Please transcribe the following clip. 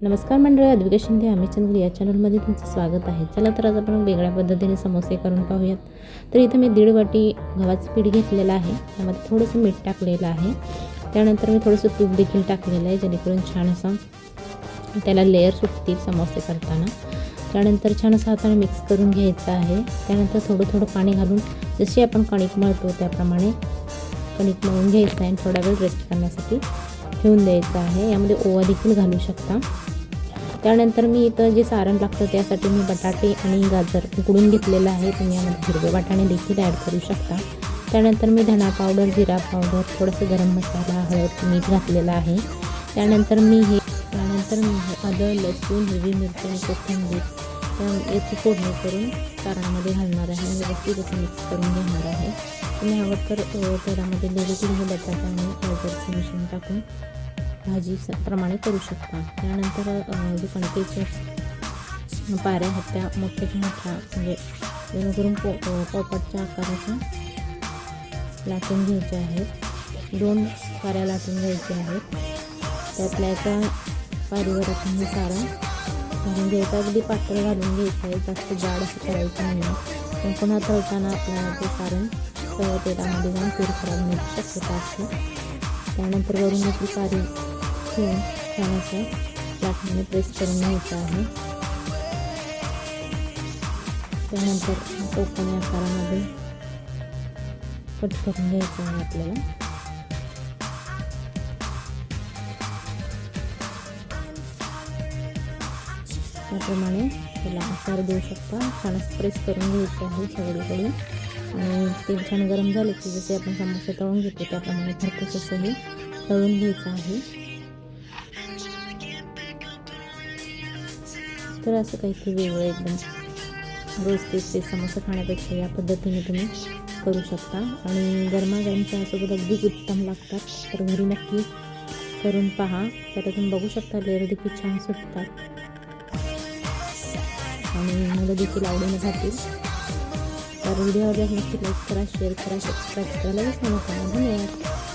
नमस्कार मंडळी अद्विका शिंदे आम्ही चंद्र या चॅनलमध्ये तुमचं स्वागत आहे. चला तर आज आपण वेगळ्या पद्धतीने समोसे करून पाहूयात. तर इथं मी दीड वाटी गव्हाचं पीठ घेतलेलं आहे. त्यामध्ये थोडंसं मीठ टाकलेलं आहे. त्यानंतर मी थोडंसं तूप देखील टाकलेलं आहे जेणेकरून छान असं त्याला लेअर सुटतील समोसे करताना. त्यानंतर छान असं हाताने मिक्स करून घ्यायचं आहे. त्यानंतर थोडं थोडं पाणी घालून जशी आपण कणिक मळतो त्याप्रमाणे कणिक मळून घ्यायचं आहे आणि थोडा वेळ रेस्ट करण्यासाठी ठेवून द्यायचं आहे. यामध्ये ओवा देखील घालू शकता. त्यानंतर मी इथं जे सारण लागतं त्यासाठी मी बटाटे आणि गाजर उकडून घेतलेलं आहे. तुम्ही यामध्ये हिरवे वाटाणे देखील ॲड करू शकता. त्यानंतर मी धना पावडर जिरा पावडर थोडंसं गरम मसाला हळद मीठ घातलेलं आहे. त्यानंतर मी हे त्यानंतर मी हे आलं लसूण हिरवी मिरची आणि कोथिंबीर. याची फोडणी करून सारणामध्ये घालणार आहे. व्यवस्थित असं मिक्स करून घेणार आहे. तुम्ही हवं तर तेलामध्ये देखील बटाटा आणि गाजरचं मिश्रण टाकून भाजी प्रमाणे करू शकता. त्यानंतर जे कणकेच्या पाऱ्या आहेत त्या मोठ्याच्या मोठ्या म्हणजे जेणेकरून पो पोपटच्या आकाराच्या लाटून घ्यायच्या आहेत. दोन पाऱ्या लाटून घ्यायच्या आहेत. त्यातल्या एका पारीवर आपण हे सारा घालून घ्यायचा. अगदी पातळ घालून घ्यायचं आहे. जास्त जाड असं करायचं नाही. पण पुन्हा तळताना आपल्याला ते सारण तेलामध्ये जाऊन पीठ खराब होण्याची शक्यता असते. त्यानंतर वरून आपली पारी ठेवून छान असं लाटण्याने प्रेस करून घ्यायचं आहे. त्यानंतर चौकोनी आकारामध्ये कट करून घ्यायचं आहे आपल्याला. त्याप्रमाणे त्याला आकार देऊ शकता. छान प्रेस करून घ्यायचं आहे सगळीकडे. आणि तेल छान गरम झाले की जसे आपण समोसे तळून घेतो त्याप्रमाणे भरपूर असं हे तळून घ्यायचं आहे. तर असं काहीतरी वेगळं एकदम रोज तेच ते समोसा खाण्यापेक्षा या पद्धतीने तुम्ही करू शकता. आणि गरमागरम चहासोबत अगदीच उत्तम लागतात. तर घरी नक्की करून पहा. त्याला तुम्ही बघू शकता लेअर देखील छान सुटतात. आणि मुलं देखील आवडीने जातील तर व्हिडिओ आवडल्यास नक्की लाईक करा शेअर करा सबस्क्राईब करायला विसरू नका धन्यवाद